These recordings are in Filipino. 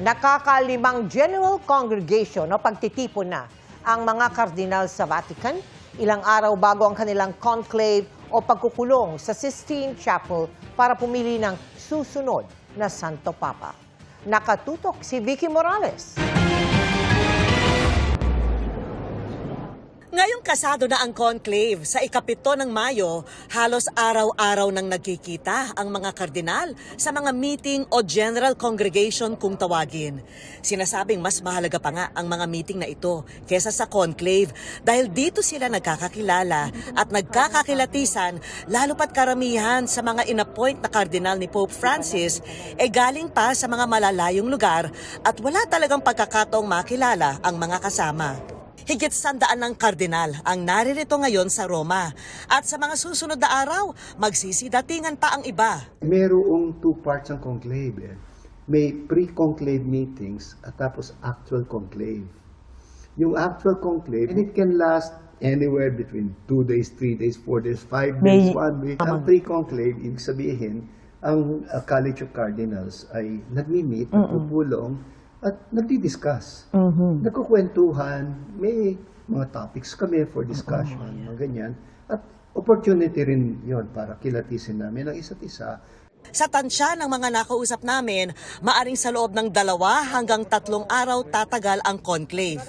Nakakalimang General Congregation o pagtitipon na ang mga kardinal sa Vatican ilang araw bago ang kanilang conclave o pagkukulong sa Sistine Chapel para pumili ng susunod na Santo Papa. Nakatutok si Vicky Morales. Ngayong kasado na ang conclave sa ikapito ng Mayo, halos araw-araw nang nagkikita ang mga kardinal sa mga meeting o general congregation kung tawagin. Sinasabing mas mahalaga pa nga ang mga meeting na ito kesa sa conclave dahil dito sila nagkakakilala at nagkakakilatisan lalo pat karamihan sa mga inappoint na kardinal ni Pope Francis e galing pa sa mga malalayong lugar at wala talagang pagkakataong makilala ang mga kasama. Higit sandaan ng kardinal ang naririto ngayon sa Roma. At sa mga susunod na araw, magsisidatingan pa ang iba. Merong two parts ang conclave. Eh. May pre-conclave meetings at tapos actual conclave. Yung actual conclave, and it can last anywhere between two days, three days, four days, five days, May- one week. Ang pre-conclave, ibig sabihin, ang uh, College of Cardinals ay nagmi-meet, nagpupulong, at nagdi-discuss. Nagkukwentuhan, may mga topics kami for discussion, mga ganyan. At opportunity rin yon para kilatisin namin ang isa't isa Sa tansya ng mga nakausap namin, maaring sa loob ng dalawa hanggang tatlong araw tatagal ang conclave.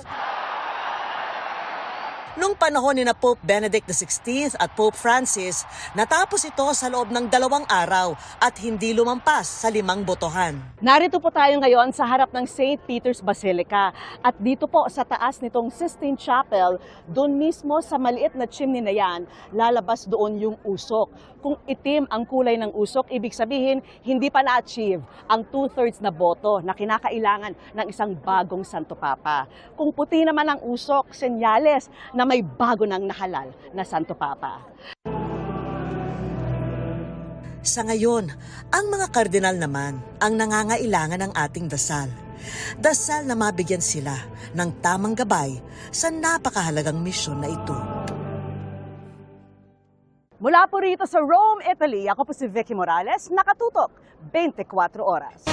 Nung panahon ni na Pope Benedict XVI at Pope Francis, natapos ito sa loob ng dalawang araw at hindi lumampas sa limang botohan. Narito po tayo ngayon sa harap ng St. Peter's Basilica at dito po sa taas nitong Sistine Chapel, doon mismo sa maliit na chimney na yan, lalabas doon yung usok. Kung itim ang kulay ng usok, ibig sabihin hindi pa na-achieve ang two-thirds na boto na kinakailangan ng isang bagong Santo Papa. Kung puti naman ang usok, senyales na may bago nang nahalal na Santo Papa. Sa ngayon, ang mga kardinal naman ang nangangailangan ng ating dasal. Dasal na mabigyan sila ng tamang gabay sa napakahalagang misyon na ito. Mula po rito sa Rome, Italy, ako po si Vicky Morales, nakatutok 24 oras.